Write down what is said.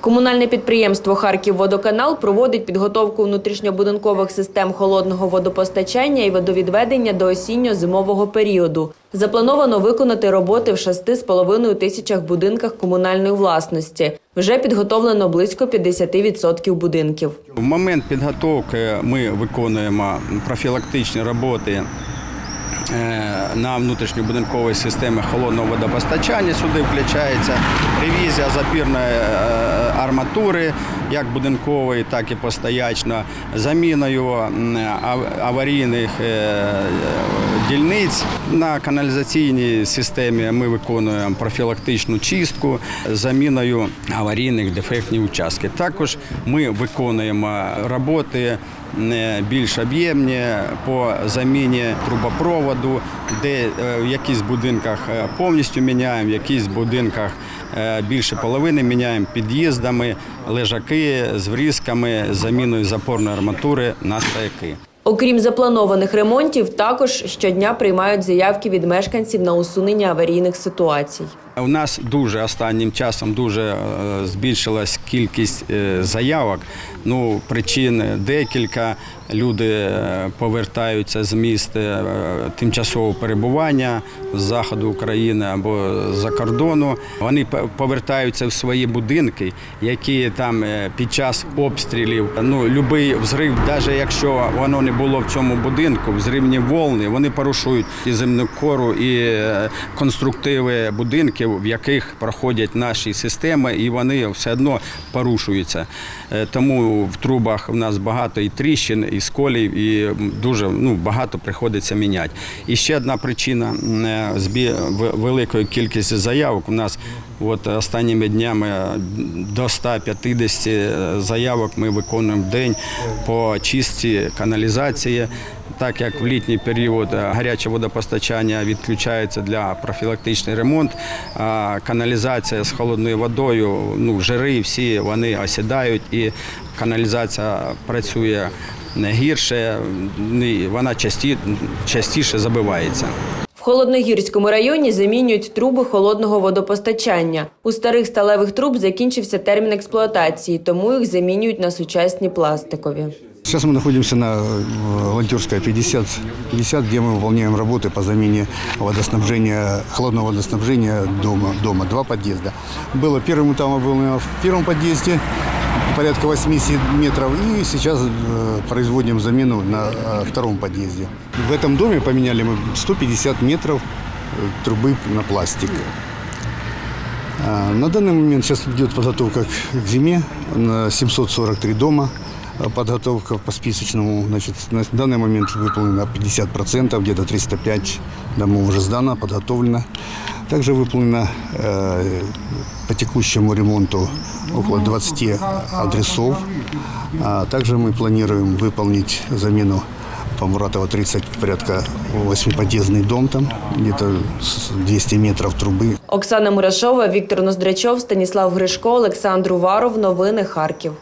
Комунальне підприємство «Харківводоканал» проводить підготовку внутрішньобудинкових систем холодного водопостачання і водовідведення до осінньо-зимового періоду. Заплановано виконати роботи в 6,5 тисячах будинках комунальної власності. Вже підготовлено близько 50% будинків. В момент підготовки ми виконуємо профілактичні роботи на внутрішньобудинковій системі холодного водопостачання. Сюди включається ревізія запірної е, арматури, як будинкової, так і постоячно, заміною аварійних е, дільниць. На каналізаційній системі ми виконуємо профілактичну чистку заміною аварійних дефектних участків. Також ми виконуємо роботи е, більш об'ємні по заміні трубопроводу, де е, в якісь будинках е, повністю міняємо, в якісь будинках е, більше половини міняємо під'їздами, лежаки з врізками, заміною запорної арматури на стояки. Окрім запланованих ремонтів, також щодня приймають заявки від мешканців на усунення аварійних ситуацій. У нас дуже останнім часом дуже е, збільшилась кількість е, заявок. Ну, причин декілька. Люди е, повертаються з міст тимчасового перебування з заходу України або з-за кордону. Вони повертаються в свої будинки, які там під час обстрілів, ну, будь-який взрив, навіть якщо воно не було в цьому будинку, взривні волни, вони порушують і земну кору, і конструктиви будинків, в яких проходять наші системи, і вони все одно порушуються. Е, Тому в трубах у нас багато і тріщин, і сколів, і дуже ну, багато приходиться міняти. І ще одна причина е, в- великої кількості заявок у нас. От останніми днями е, до 150 заявок ми виконуємо в день по чистці каналізації. Так як в літній період е, гаряче водопостачання відключається для профілактичний ремонт, а каналізація з холодною водою, ну жири всі вони осідають і каналізація працює не гірше, вона часті, частіше забивається. В Холодногірському районі замінюють труби холодного водопостачання. У старих сталевих труб закінчився термін експлуатації, тому їх замінюють на сучасні пластикові. Сейчас мы находимся на э, Волонтерская 50, 50, где мы выполняем работы по замене водоснабжения, холодного водоснабжения дома, дома два подъезда. Было первым этапом выполнено в первом подъезде, порядка 80 метров, и сейчас э, производим замену на э, втором подъезде. В этом доме поменяли мы 150 метров трубы на пластик. На данный момент сейчас идет подготовка к зиме на 743 дома. А Подготовка по списочному, значит, на данный момент выполнена 50%, где-то 305 домов уже сдано, подготовлено. Также выполнено э, по текущему ремонту около 20 адресов. А также мы планируем выполнить замену по Муратова 30, порядка 8-подъездный дом там, где-то с 200 метров трубы. Оксана Мурашова, Віктор Ноздрачов, Станіслав Гришко, Олександр Уваров. Новини Харків.